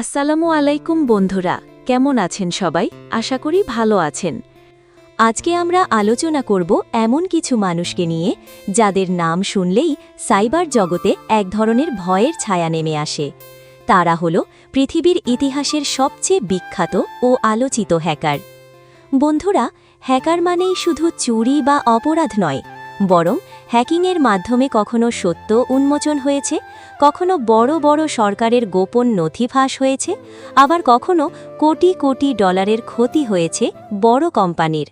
আসসালামু আলাইকুম বন্ধুরা, কেমন আছেন সবাই? আশা করি ভালো আছেন। আজকে আমরা আলোচনা করব এমন কিছু মানুষকে নিয়ে, যাদের নাম শুনলেই সাইবার জগতে এক ধরনের ভয়ের ছায়া নেমে আসে। তারা হল পৃথিবীর ইতিহাসের সবচেয়ে বিখ্যাত ও আলোচিত হ্যাকার। বন্ধুরা, হ্যাকার মানেই শুধু চুরি বা অপরাধ নয়, বরং হ্যাকিংয়ের মাধ্যমে কখনো সত্য উন্মোচন হয়েছে, কখনো বড় বড় সরকারের গোপন নথি ফাঁস হয়েছে, আবার কখনো কোটি কোটি ডলারের ক্ষতি হয়েছে বড় কোম্পানির।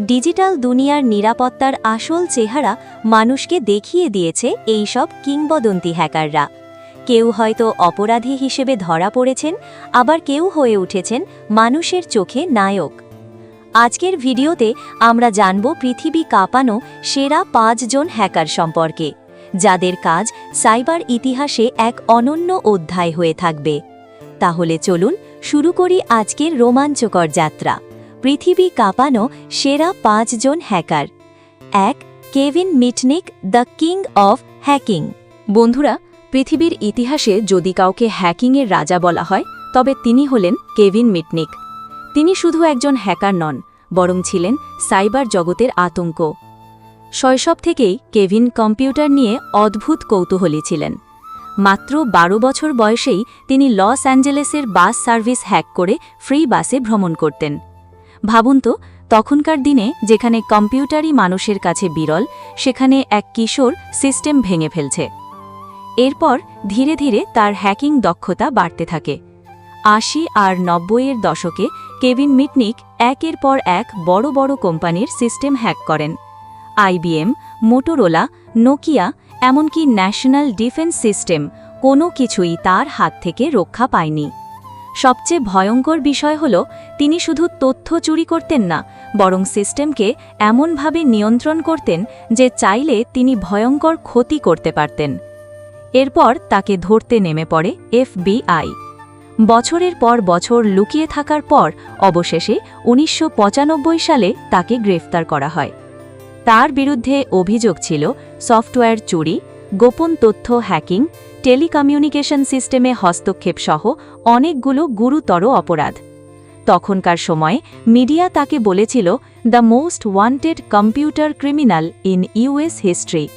ডিজিটাল দুনিয়ার নিরাপত্তার আসল চেহারা মানুষকে দেখিয়ে দিয়েছে এই সব কিংবদন্তি হ্যাকাররা। কেউ হয়তো অপরাধী হিসেবে ধরা পড়েছেন, আবার কেউ হয়ে উঠেছেন মানুষের চোখে নায়ক। আজকের ভিডিওতে আমরা জানব পৃথিবী কাঁপানো সেরা পাঁচজন হ্যাকার সম্পর্কে, যাদের কাজ সাইবার ইতিহাসে এক অনন্য অধ্যায় হয়ে থাকবে। তাহলে চলুন শুরু করি আজকের রোমাঞ্চকর যাত্রা। পৃথিবী কাঁপানো সেরা পাঁচজন হ্যাকার। এক, Kevin Mitnick, the king of hacking. বন্ধুরা, পৃথিবীর ইতিহাসে যদি কাউকে হ্যাকিংয়ের রাজা বলা হয়, তবে তিনি হলেন কেভিন মিটনিক। তিনি শুধু একজন হ্যাকার নন, বরং ছিলেন সাইবার জগতের আতঙ্ক। শৈশব থেকেই কেভিন কম্পিউটার নিয়ে অদ্ভুত কৌতূহলী ছিলেন। মাত্র বারো বছর বয়সেই তিনি লস অ্যাঞ্জেলেসের বাস সার্ভিস হ্যাক করে ফ্রি বাসে ভ্রমণ করতেন। ভাবুন তো, তখনকার দিনে যেখানে কম্পিউটারই মানুষের কাছে বিরল, সেখানে এক কিশোর সিস্টেম ভেঙে ফেলছে। এরপর ধীরে ধীরে তার হ্যাকিং দক্ষতা বাড়তে থাকে। আশি আর নব্বইয়ের দশকে কেভিন মিটনিক একের পর এক বড় বড় কোম্পানির সিস্টেম হ্যাক করেন। আইবিএম মোটোরোলা, নোকিয়া, এমনকি ন্যাশনাল ডিফেন্স সিস্টেম কোনো কিছুই তার হাত থেকে রক্ষা পায়নি। সবচেয়ে ভয়ঙ্কর বিষয় হল, তিনি শুধু তথ্য চুরি করতেন না, বরং সিস্টেমকে এমনভাবে নিয়ন্ত্রণ করতেন যে চাইলে তিনি ভয়ঙ্কর ক্ষতি করতে পারতেন। এরপর তাকে ধরতে নেমে পড়ে এফবিআই। বছরের পর বছর লুকিয়ে থাকার পর অবশেষে উনিশশো পঁচানব্বই সালে তাকে গ্রেফতার করা হয়। তার বিরুদ্ধে অভিযোগ ছিল সফটওয়্যার চুরি, গোপন তথ্য হ্যাকিং, টেলিকমিউনিকেশন সিস্টেমে হস্তক্ষেপ সহ অনেকগুলো গুরুতর অপরাধ। তখনকার সময়ে মিডিয়া তাকে বলেছিল, the most wanted computer criminal in US history.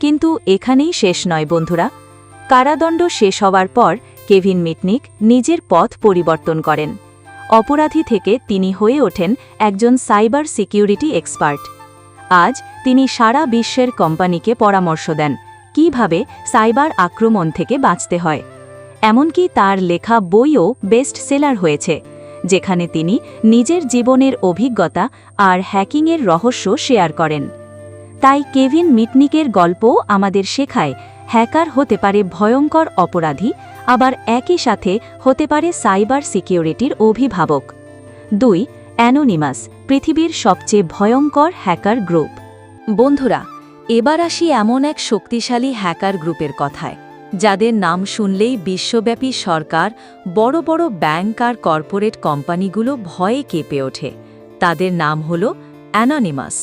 কিন্তু এখানেই শেষ নয় বন্ধুরা। কারাদণ্ড শেষ হওয়ার পর কেভিন মিটনিক নিজের পথ পরিবর্তন করেন। অপরাধী থেকে তিনি হয়ে ওঠেন একজন সাইবার সিকিউরিটি এক্সপার্ট। আজ তিনি সারা বিশ্বের কোম্পানিকে পরামর্শ দেন, কীভাবে সাইবার আক্রমণ থেকে বাঁচতে হয়। এমনকি তার লেখা বইও বেস্ট সেলার হয়েছে, যেখানে তিনি নিজের জীবনের অভিজ্ঞতা আর হ্যাকিংয়ের রহস্য শেয়ার করেন। তাই কেভিন মিটনিকের গল্পও আমাদের শেখায়, হ্যাকার হতে পারে ভয়ঙ্কর অপরাধী আবার একই সাথে হতে পারে সাইবার সিকিউরিটির অভিভাবক। দুই, অ্যানোনিমাস, পৃথিবীর সবচেয়ে ভয়ঙ্কর হ্যাকার গ্রুপ। বন্ধুরা, এবার আসি এমন এক শক্তিশালী হ্যাকার গ্রুপের কথায়, যাদের নাম শুনলেই বিশ্বব্যাপী সরকার, বড় বড় ব্যাংক আর কর্পোরেট কোম্পানিগুলো ভয়ে কেঁপে ওঠে। তাদের নাম হল অ্যানোনিমাস।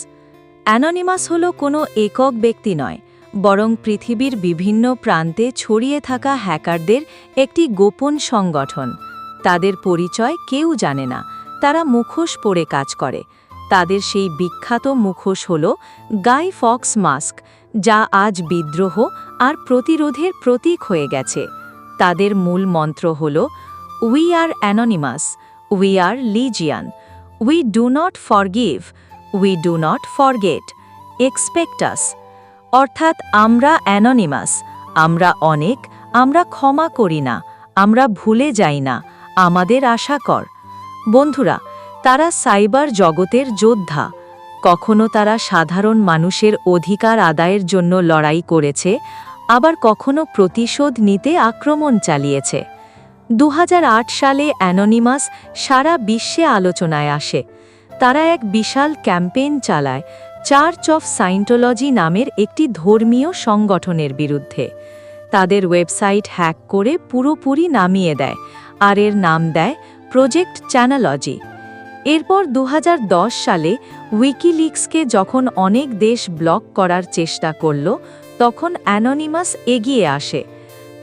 অ্যানোনিমাস হল কোনো একক ব্যক্তি নয় বরং পৃথিবীর বিভিন্ন প্রান্তে ছড়িয়ে থাকা হ্যাকারদের একটি গোপন সংগঠন। তাদের পরিচয় কেউ জানে না। তারা মুখোশ পরে কাজ করে। তাদের সেই বিখ্যাত মুখোশ হল গাই ফক্স মাস্ক, যা আজ বিদ্রোহ আর প্রতিরোধের প্রতীক হয়ে গেছে। তাদের মূল মন্ত্র হল we are anonymous we are legion we do not forgive we do not forget expect us অর্থাৎ আমরা অ্যানোনিমাস আমরা অনেক, আমরা ক্ষমা করি না, আমরা ভুলে যাই না, আমাদের আশা কর। বন্ধুরা, তারা সাইবার জগতের যোদ্ধা। কখনো তারা সাধারণ মানুষের অধিকার আদায়ের জন্য লড়াই করেছে, আবার কখনো প্রতিশোধ নিতে আক্রমণ চালিয়েছে। দু হাজার আট সালে অ্যানোনিমাস সারা বিশ্বে আলোচনায় আসে। তারা এক বিশাল ক্যাম্পেইন চালায় চার্চ অফ সাইন্টোলজি নামের একটি ধর্মীয় সংগঠনের বিরুদ্ধে। তাদের ওয়েবসাইট হ্যাক করে পুরোপুরি নামিয়ে দেয়, আর এর নাম দেয় প্রজেক্ট চ্যানালজি এরপর দু হাজার দশ সালে উইকিলিক্সকে যখন অনেক দেশ ব্লক করার চেষ্টা করল, তখন অ্যানোনিমাস এগিয়ে আসে।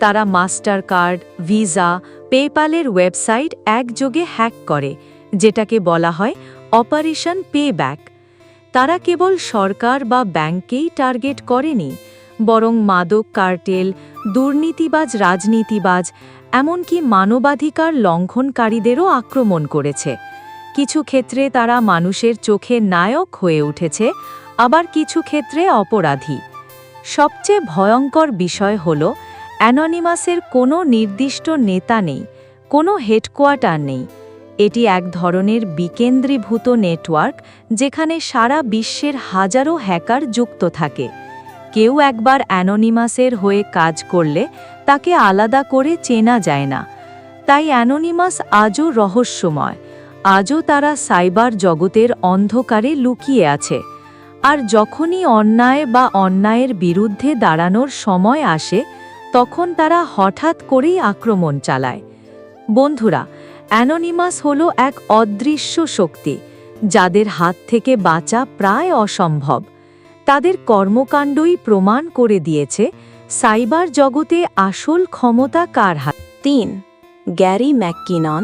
তারা মাস্টার কার্ড ভিসা পেপ্যালের ওয়েবসাইট একযোগে হ্যাক করে, যেটাকে বলা হয় অপারেশন পে ব্যাক তারা কেবল সরকার বা ব্যাংকেই টার্গেট করেনি, বরং মাদক কার্টেল, দুর্নীতিবাজ রাজনীতিবাজ, এমনকি মানবাধিকার লঙ্ঘনকারীদেরও আক্রমণ করেছে। কিছু ক্ষেত্রে তারা মানুষের চোখে নায়ক হয়ে উঠেছে, আবার কিছু ক্ষেত্রে অপরাধী। সবচেয়ে ভয়ঙ্কর বিষয় হল, অ্যাননিমাসের কোনো নির্দিষ্ট নেতা নেই, কোনো হেডকোয়ার্টার নেই। এটি এক ধরনের বিকেন্দ্রীভূত নেটওয়ার্ক যেখানে সারা বিশ্বের হাজারো হ্যাকার যুক্ত থাকে। কেউ একবার অ্যানোনিমাসের হয়ে কাজ করলে তাকে আলাদা করে চেনা যায় না। তাই অ্যানোনিমাস আজও রহস্যময়। আজও তারা সাইবার জগতের অন্ধকারে লুকিয়ে আছে। আর যখনই অন্যায় বা অন্যায়ের বিরুদ্ধে দাঁড়ানোর সময় আসে, তখন তারা হঠাৎ করেই আক্রমণ চালায়। বন্ধুরা অ্যানোনিমাস হল এক অদৃশ্য শক্তি, যাদের হাত থেকে বাঁচা প্রায় অসম্ভব। তাদের কর্মকাণ্ডই প্রমাণ করে দিয়েছে সাইবার জগতে আসল ক্ষমতা কার হাত। তিন, গ্যারি ম্যাককিনন,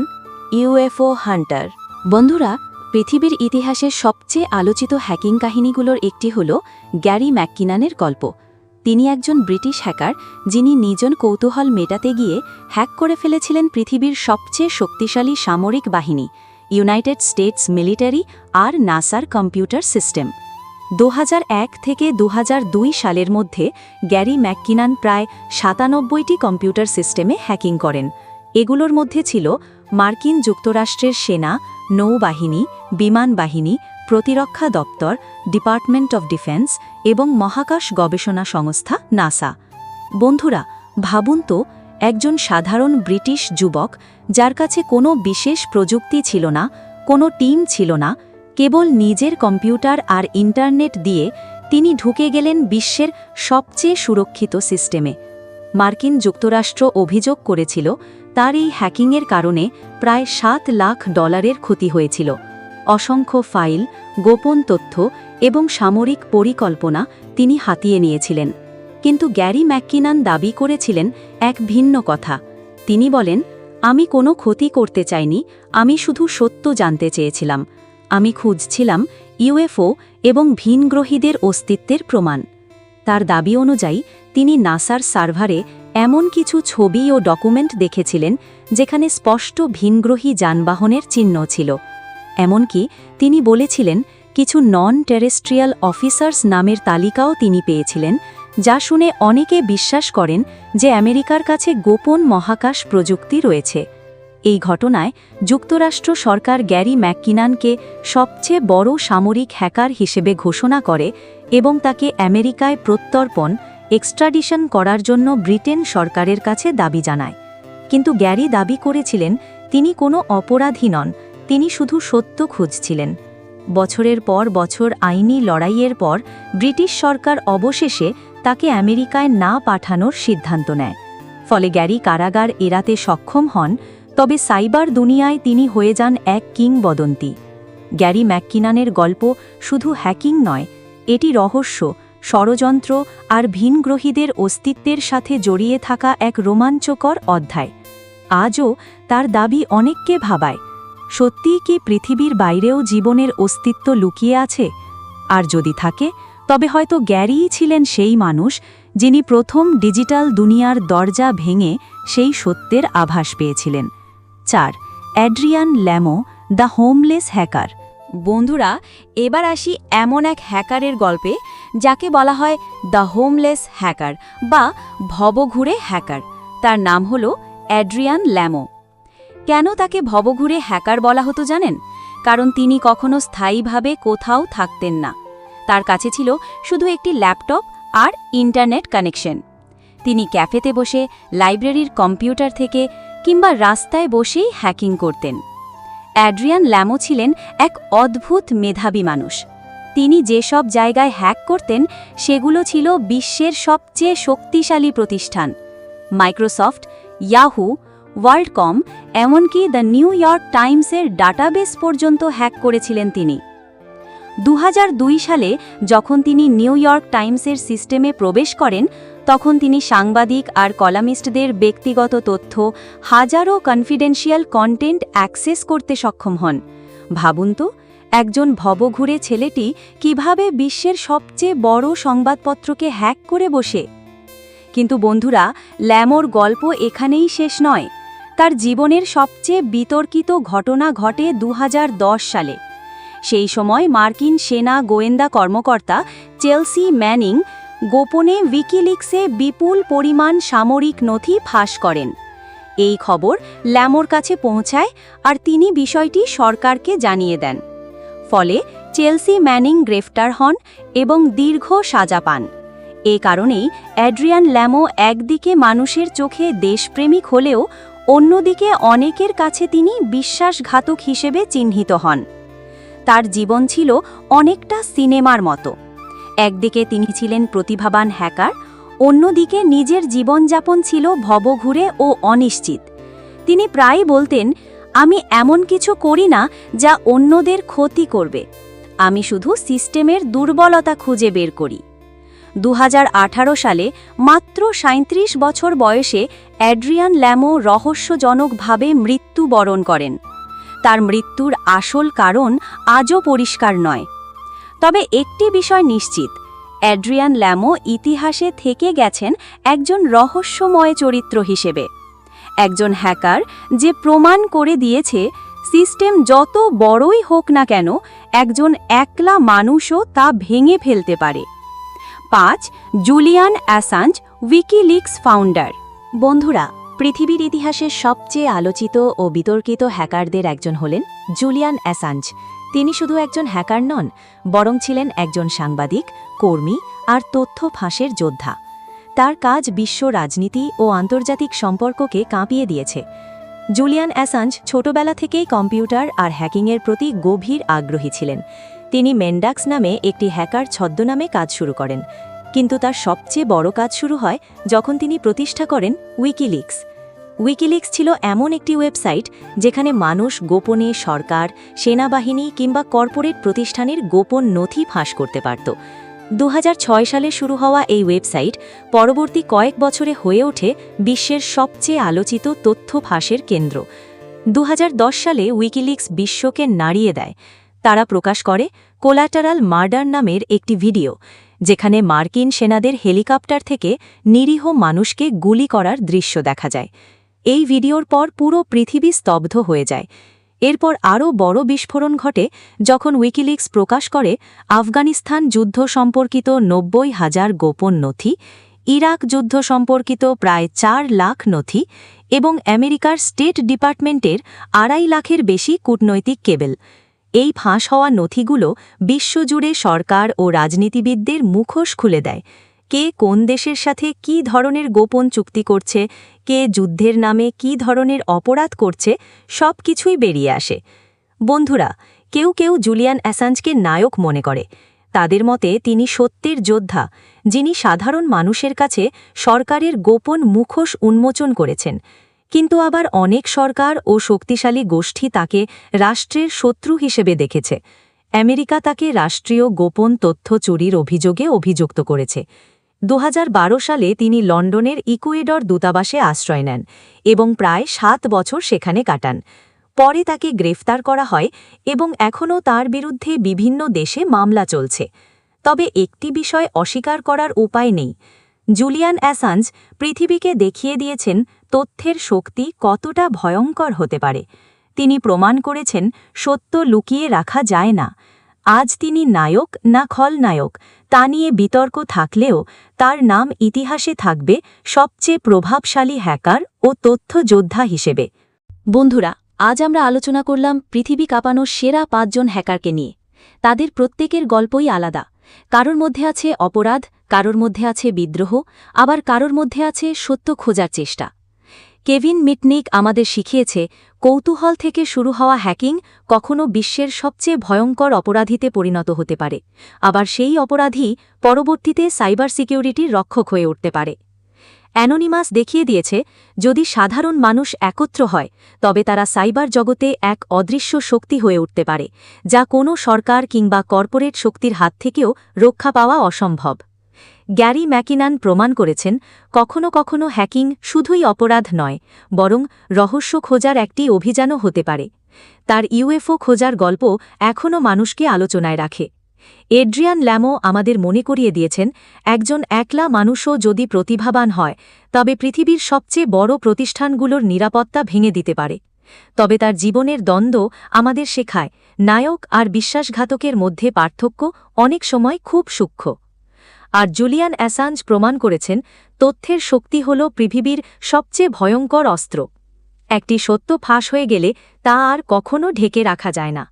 ইউএফও হান্টার। বন্ধুরা, পৃথিবীর ইতিহাসের সবচেয়ে আলোচিত হ্যাকিং কাহিনীগুলোর একটি হল গ্যারি ম্যাককিনানের গল্প। তিনি একজন ব্রিটিশ হ্যাকার যিনি নিজন কৌতূহল মেটাতে গিয়ে হ্যাক করে ফেলেছিলেন পৃথিবীর সবচেয়ে শক্তিশালী সামরিক বাহিনী, ইউনাইটেড স্টেটস মিলিটারি আর নাসার কম্পিউটার সিস্টেম। দু হাজার এক থেকে দু হাজার দুই সালের মধ্যে গ্যারি ম্যাককিনান প্রায় সাতানব্বইটি কম্পিউটার সিস্টেমে হ্যাকিং করেন। এগুলোর মধ্যে ছিল মার্কিন যুক্তরাষ্ট্রের সেনা, নৌবাহিনী, বিমান বাহিনী প্রতিরক্ষা দপ্তর, ডিপার্টমেন্ট অব ডিফেন্স এবং মহাকাশ গবেষণা সংস্থা, নাসা। বন্ধুরা, ভাবুন তো, একজন সাধারণ ব্রিটিশ যুবক যার কাছে কোনো বিশেষ প্রযুক্তি ছিল না, কোনো টিম ছিল না, কেবল নিজের কম্পিউটার আর ইন্টারনেট দিয়ে তিনি ঢুকে গেলেন বিশ্বের সবচেয়ে সুরক্ষিত সিস্টেমে। মার্কিন যুক্তরাষ্ট্র অভিযোগ করেছিল, তার এই হ্যাকিংয়ের কারণে প্রায় সাত লাখ ডলারের ক্ষতি হয়েছিল। অসংখ্য ফাইল, গোপন তথ্য এবং সামরিক পরিকল্পনা তিনি হাতিয়ে নিয়েছিলেন। কিন্তু গ্যারি ম্যাককিনান দাবি করেছিলেন এক ভিন্ন কথা। তিনি বলেন, আমি কোনো ক্ষতি করতে চাইনি, আমি শুধু সত্য জানতে চেয়েছিলাম। আমি খুঁজছিলাম ইউএফও এবং ভিনগ্রহীদের অস্তিত্বের প্রমাণ। তার দাবি অনুযায়ী, তিনি নাসার সার্ভারে এমন কিছু ছবি ও ডকুমেন্ট দেখেছিলেন, যেখানে স্পষ্ট ভিনগ্রহী যানবাহনের চিহ্ন ছিল। এমনকি তিনি বলেছিলেন, কিছু নন টেরেস্ট্রিয়াল অফিসার্স নামের তালিকাও তিনি পেয়েছিলেন, যা শুনে অনেকে বিশ্বাস করেন যে আমেরিকার কাছে গোপন মহাকাশ প্রযুক্তি রয়েছে। এই ঘটনায় যুক্তরাষ্ট্র সরকার গ্যারি ম্যাককিনানকে সবচেয়ে বড় সামরিক হ্যাকার হিসেবে ঘোষণা করে এবং তাকে আমেরিকায় প্রত্যর্পণ, এক্সট্রাডিশন করার জন্য ব্রিটেন সরকারের কাছে দাবি জানায়। কিন্তু গ্যারি দাবি করেছিলেন, তিনি কোনো অপরাধী নন তিনি শুধু সত্য খুঁজছিলেন। বছরের পর বছর আইনি লড়াইয়ের পর ব্রিটিশ সরকার অবশেষে তাকে আমেরিকায় না পাঠানোর সিদ্ধান্ত নেয়। ফলে গ্যারি কারাগার এড়াতে সক্ষম হন, তবে সাইবার দুনিয়ায় তিনি হয়ে যান এক কিংবদন্তি। গ্যারি ম্যাককিনানের গল্প শুধু হ্যাকিং নয়, এটি রহস্য, ষড়যন্ত্র আর ভিনগ্রহীদের অস্তিত্বের সাথে জড়িয়ে থাকা এক রোমাঞ্চকর অধ্যায়। আজও তার দাবি অনেককে ভাবায়। সত্যিই কি পৃথিবীর বাইরেও জীবনের অস্তিত্ব লুকিয়ে আছে? আর যদি থাকে, তবে হয়তো গ্যারিই ছিলেন সেই মানুষ যিনি প্রথম ডিজিটাল দুনিয়ার দরজা ভেঙে সেই সত্যের আভাস পেয়েছিলেন। চার, Adrian Lamo, the homeless hacker. বন্ধুরা, এবার আসি এমন এক হ্যাকারের গল্পে, যাকে বলা হয় দ্য হোমলেস হ্যাকার বা ভবঘুরে হ্যাকার। তার নাম হল অ্যাড্রিয়ান ল্যামো। কেন তাকে ভবঘুরে হ্যাকার বলা হতো জানেন? কারণ তিনি কখনো স্থায়ীভাবে কোথাও থাকতেন না। তার কাছে ছিল শুধু একটি ল্যাপটপ আর ইন্টারনেট কানেকশন। তিনি ক্যাফেতে বসে, লাইব্রেরির কম্পিউটার থেকে কিংবা রাস্তায় বসেই হ্যাকিং করতেন। অ্যাড্রিয়ান ল্যামো ছিলেন এক অদ্ভুত মেধাবী মানুষ। তিনি যেসব জায়গায় হ্যাক করতেন, সেগুলো ছিল বিশ্বের সবচেয়ে শক্তিশালী প্রতিষ্ঠান। মাইক্রোসফট, ইয়াহু ওয়ার্ল্ডকম, এমনকি দ্য নিউ ইয়র্ক টাইমসের ডাটাবেস পর্যন্ত হ্যাক করেছিলেন তিনি। দু হাজার দুই সালে যখন তিনি নিউ ইয়র্ক টাইমসের সিস্টেমে প্রবেশ করেন, তখন তিনি সাংবাদিক আর কলামিস্টদের ব্যক্তিগত তথ্য, হাজারো কনফিডেন্সিয়াল কন্টেন্ট অ্যাক্সেস করতে সক্ষম হন। ভাবুন তো, একজন ভবঘুরে ছেলেটি কীভাবে বিশ্বের সবচেয়ে বড় সংবাদপত্রকে হ্যাক করে বসে? কিন্তু বন্ধুরা, ল্যামোর গল্প এখানেই শেষ নয়। তার জীবনের সবচেয়ে বিতর্কিত ঘটনা ঘটে দু হাজার দশ সালে। সেই সময় মার্কিন সেনা গোয়েন্দা কর্মকর্তা চেলসি ম্যানিং গোপনে উইকিলিক্সে বিপুল পরিমাণ সামরিক নথি ফাঁস করেন। এই খবর ল্যামোর কাছে পৌঁছায় আর তিনি বিষয়টি সরকারকে জানিয়ে দেন। ফলে চেলসি ম্যানিং গ্রেফতার হন এবং দীর্ঘ সাজা পান। এ কারণেই অ্যাড্রিয়ান ল্যামো একদিকে মানুষের চোখে দেশপ্রেমিক হলেও অন্যদিকে অনেকের কাছে তিনি বিশ্বাসঘাতক হিসেবে চিহ্নিত হন। তার জীবন ছিল অনেকটা সিনেমার মতো। একদিকে তিনি ছিলেন প্রতিভাবান হ্যাকার, অন্যদিকে নিজের জীবনযাপন ছিল ভবঘুরে ও অনিশ্চিত। তিনি প্রায় বলতেন, আমি এমন কিছু করি না যা অন্যদের ক্ষতি করবে। আমি শুধু সিস্টেমের দুর্বলতা খুঁজে বের করি। দু হাজার আঠারো সালে মাত্র সাঁত্রিশ বছর বয়সে অ্যাড্রিয়ান ল্যামো রহস্যজনকভাবে মৃত্যুবরণ করেন। তার মৃত্যুর আসল কারণ আজও পরিষ্কার নয়। তবে একটি বিষয় নিশ্চিত, অ্যাড্রিয়ান ল্যামো ইতিহাসে থেকে গেছেন একজন রহস্যময় চরিত্র হিসেবে। একজন হ্যাকার যে প্রমাণ করে দিয়েছে, সিস্টেম যত বড়ই হোক না কেন, একজন একলা মানুষও তা ভেঙে ফেলতে পারে। পাঁচ, জুলিয়ান অ্যাসাঞ্জ, উইকিলিক্স ফাউন্ডার। বন্ধুরা, পৃথিবীর ইতিহাসের সবচেয়ে আলোচিত ও বিতর্কিত হ্যাকারদের একজন হলেন জুলিয়ান অ্যাসাঞ্জ। তিনি শুধু একজন হ্যাকার নন, বরং ছিলেন একজন সাংবাদিক, কর্মী আর তথ্য ফাঁসের যোদ্ধা। তার কাজ বিশ্ব রাজনীতি ও আন্তর্জাতিক সম্পর্ককে কাঁপিয়ে দিয়েছে। জুলিয়ান অ্যাসাঞ্জ ছোটবেলা থেকেই কম্পিউটার আর হ্যাকিংয়ের প্রতি গভীর আগ্রহী ছিলেন। তিনি মেন্ডাক্স নামে একটি হ্যাকার ছদ্মনামে কাজ শুরু করেন। কিন্তু তার সবচেয়ে বড় কাজ শুরু হয় যখন তিনি প্রতিষ্ঠা করেন উইকিলিক্স। উইকিলিক্স ছিল এমন একটি ওয়েবসাইট যেখানে মানুষ গোপনে সরকার, সেনাবাহিনী কিংবা কর্পোরেট প্রতিষ্ঠানের গোপন নথি ফাঁস করতে পারত। দু হাজার ছয় সালে শুরু হওয়া এই ওয়েবসাইট পরবর্তী কয়েক বছরে হয়ে ওঠে বিশ্বের সবচেয়ে আলোচিত তথ্য ফাঁসের কেন্দ্র। দু হাজার দশ সালে উইকিলিক্স বিশ্বকে নাড়িয়ে দেয়। তারা প্রকাশ করে কোলাটারাল মার্ডার নামের একটি ভিডিও, যেখানে মার্কিন সেনাদের হেলিকপ্টার থেকে নিরীহ মানুষকে গুলি করার দৃশ্য দেখা যায়। এই ভিডিওর পর পুরো পৃথিবী স্তব্ধ হয়ে যায়। এরপর আরও বড় বিস্ফোরণ ঘটে যখন উইকিলিক্স প্রকাশ করে আফগানিস্তান যুদ্ধ সম্পর্কিত নব্বই হাজার গোপন নথি, ইরাক যুদ্ধ সম্পর্কিত প্রায় চার লাখ নথি এবং আমেরিকার স্টেট ডিপার্টমেন্টের আড়াই লাখের বেশি কূটনৈতিক কেবল। এই ফাঁস হওয়া নথিগুলো বিশ্বজুড়ে সরকার ও রাজনীতিবিদদের মুখোশ খুলে দেয়। কে কোন দেশের সাথে কি ধরনের গোপন চুক্তি করছে, কে যুদ্ধের নামে কি ধরনের অপরাধ করছে সব কিছুই বেরিয়ে আসে। বন্ধুরা, কেউ কেউ জুলিয়ান অ্যাসাঞ্জকে নায়ক মনে করে। তাদের মতে তিনি সত্যের যোদ্ধা, যিনি সাধারণ মানুষের কাছে সরকারের গোপন মুখোশ উন্মোচন করেছেন। কিন্তু আবার অনেক সরকার ও শক্তিশালী গোষ্ঠী তাকে রাষ্ট্রের শত্রু হিসেবে দেখেছে। আমেরিকা তাকে রাষ্ট্রীয় গোপন তথ্য চুরির অভিযোগে অভিযুক্ত করেছে। দু হাজার বারো সালে তিনি লন্ডনের ইকুয়েডর দূতাবাসে আশ্রয় নেন এবং প্রায় সাত বছর সেখানে কাটান। পরে তাকে গ্রেফতার করা হয় এবং এখনও তার বিরুদ্ধে বিভিন্ন দেশে মামলা চলছে। তবে একটি বিষয় অস্বীকার করার উপায় নেই। জুলিয়ান অ্যাসাঞ্জ পৃথিবীকে দেখিয়ে দিয়েছেন তথ্যের শক্তি কতটা ভয়ঙ্কর হতে পারে। তিনি প্রমাণ করেছেন, সত্য লুকিয়ে রাখা যায় না। আজ তিনি নায়ক না খলনায়ক তা নিয়ে বিতর্ক থাকলেও তার নাম ইতিহাসে থাকবে সবচেয়ে প্রভাবশালী হ্যাকার ও তথ্য যোদ্ধা হিসেবে। বন্ধুরা, আজ আমরা আলোচনা করলাম পৃথিবী কাঁপানো সেরা পাঁচজন হ্যাকারকে নিয়ে। তাদের প্রত্যেকের গল্পই আলাদা। কারোর মধ্যে আছে অপরাধ, কারোর মধ্যে আছে বিদ্রোহ, আবার কারোর মধ্যে আছে সত্য খোঁজার চেষ্টা। কেভিন মিটনিক আমাদের শিখিয়েছে, কৌতূহল থেকে শুরু হওয়া হ্যাকিং কখনো বিশ্বের সবচেয়ে ভয়ঙ্কর অপরাধীতে পরিণত হতে পারে। আবার সেই অপরাধী পরবর্তীতে সাইবার সিকিউরিটির রক্ষক হয়ে উঠতে পারে। অ্যানোনিমাস দেখিয়ে দিয়েছে, যদি সাধারণ মানুষ একত্র হয়, তবে তারা সাইবার জগতে এক অদৃশ্য শক্তি হয়ে উঠতে পারে, যা কোনো সরকার কিংবা কর্পোরেট শক্তির হাত থেকেও রক্ষা পাওয়া অসম্ভব। গ্যারি ম্যাকিনান প্রমাণ করেছেন, কখনো কখনো হ্যাকিং শুধুই অপরাধ নয়, বরং রহস্য খোঁজার একটি অভিযানও হতে পারে। তার ইউএফও খোঁজার গল্প এখনও মানুষকে আলোচনায় রাখে। এড্রিয়ান ল্যামো আমাদের মনে করিয়ে দিয়েছেন, একজন একলা মানুষও যদি প্রতিভাবান হয়, তবে পৃথিবীর সবচেয়ে বড় প্রতিষ্ঠানগুলোর নিরাপত্তা ভেঙে দিতে পারে। তবে তার জীবনের দ্বন্দ্ব আমাদের শেখায়, নায়ক আর বিশ্বাসঘাতকের মধ্যে পার্থক্য অনেক সময় খুব সূক্ষ্ম। আর জুলিয়ান অ্যাসাঞ্জ প্রমাণ করেছেন, তথ্যের শক্তি হল পৃথিবীর সবচেয়ে ভয়ঙ্কর অস্ত্র। একটি সত্য ফাঁস হয়ে গেলে তা আর কখনো ঢেকে রাখা যায় না।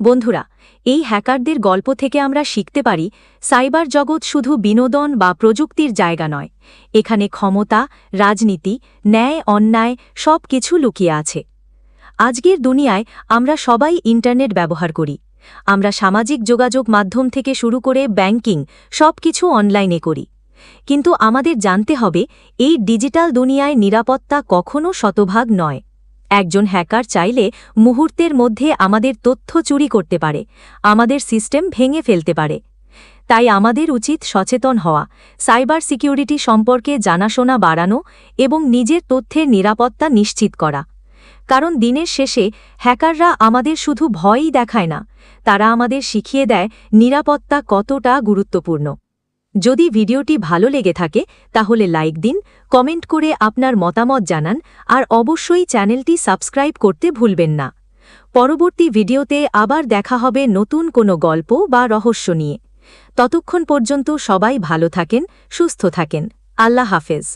বন্ধুরা, এই হ্যাকারদের গল্প থেকে আমরা শিখতে পারি, সাইবার জগৎ শুধু বিনোদন বা প্রযুক্তির জায়গা নয়, এখানে ক্ষমতা, রাজনীতি, ন্যায়, অন্যায় সব কিছু লুকিয়ে আছে। আজকের দুনিয়ায় আমরা সবাই ইন্টারনেট ব্যবহার করি আমরা সামাজিক যোগাযোগ মাধ্যম থেকে শুরু করে ব্যাংকিং সব কিছু অনলাইনে করি। কিন্তু আমাদের জানতে হবে, এই ডিজিটাল দুনিয়ায় নিরাপত্তা কখনও শতভাগ নয়। একজন হ্যাকার চাইলে মুহূর্তের মধ্যে আমাদের তথ্য চুরি করতে পারে, আমাদের সিস্টেম ভেঙে ফেলতে পারে। তাই আমাদের উচিত সচেতন হওয়া, সাইবার সিকিউরিটি সম্পর্কে জানাশোনা বাড়ানো এবং নিজের তথ্যের নিরাপত্তা নিশ্চিত করা। কারণ দিনের শেষে হ্যাকাররা আমাদের শুধু ভয়ই দেখায় না, তারা আমাদের শিখিয়ে দেয় নিরাপত্তা কতটা গুরুত্বপূর্ণ। যদি ভিডিওটি ভালো লেগে থাকে, তাহলে লাইক দিন, কমেন্ট করে আপনার মতামত জানান, আর অবশ্যই চ্যানেলটি সাবস্ক্রাইব করতে ভুলবেন না। পরবর্তী ভিডিওতে আবার দেখা হবে নতুন কোনো গল্প বা রহস্য নিয়ে। ততক্ষণ পর্যন্ত সবাই ভালো থাকেন, সুস্থ থাকেন। আল্লাহ হাফেজ।